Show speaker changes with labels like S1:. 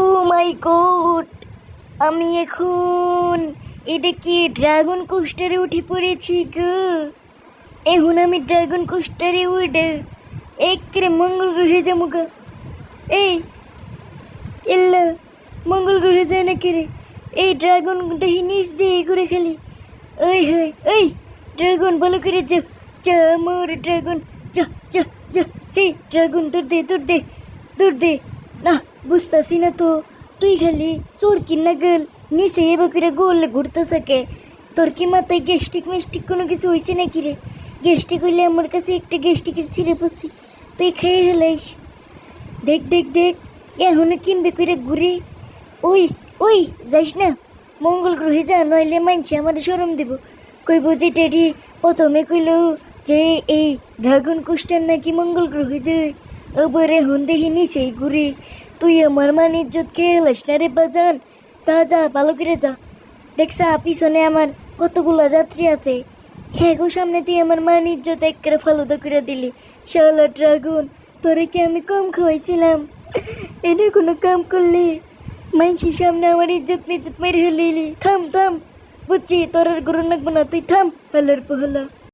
S1: ও মাই god, আমি এখন এটা কি ড্রাগন কোস্টারে উঠে পড়েছি গো। এখন আমি ড্রাগন কোস্টারে উঠে একেরে মঙ্গল গ্রহে যাব গো। এই ইল্লা মঙ্গল গ্রহে যায় না কে রে এই ড্রাগন দেখি নিচ দিয়ে ঘুরে খালি। ওই হই ওই ড্রাগন ভালো করে যা যা মোর ড্রাগন, যা যা যা, হে, ড্রাগন তোর দে তোর দে তোর দে, না। বুঝতাছি না তো, তুই খালি চোর কিনা গেল, নিচে এবার করে গোল ঘুরতে থাকে তোর কি মাথায় গ্যাস্ট্রিক মেস্টিক কোনো কিছু হয়েছে নাকি রে? গ্যাস্ট্রিক হইলে আমার কাছে একটা গ্যাস্ট্রিকের ছিঁড়ে বসি তুই খেয়ে হেলাইস দেখ দেখ দেখ, এখনও কিনবে করে ঘুরে। ওই ওই, যাইস না, মঙ্গল গ্রহে যা, নইলে মানছে আমার সরম দেব। কইব যে টেডি প্রথমে কইল যে এই ড্রাগন কোস্টার নাকি মঙ্গল গ্রহে যায় ওপরে হন দেখি নিচে ঘুরে। তুই আমার মান ইজ্জত খেয়ে এলাস না রে বাজান। যা যা, ভালো করে যা। দেখছা পিছনে আমার কতগুলো যাত্রী আছে। হ্যাঁ গো, সামনে তুই আমার মান ইজ্জত এক করে ফালুদা করে দিলি। শালা ড্রাগন, তোরে কি আমি কম খাওয়াইছিলাম? এনে কোনো কাম করলে? মানুষের সামনে আমার ইজ্জত নিজ্জত মেরে হলিলি থাম থাম। বুঝছি তোর আর গরু নাকবো না, তুই থাম হলার পহলা।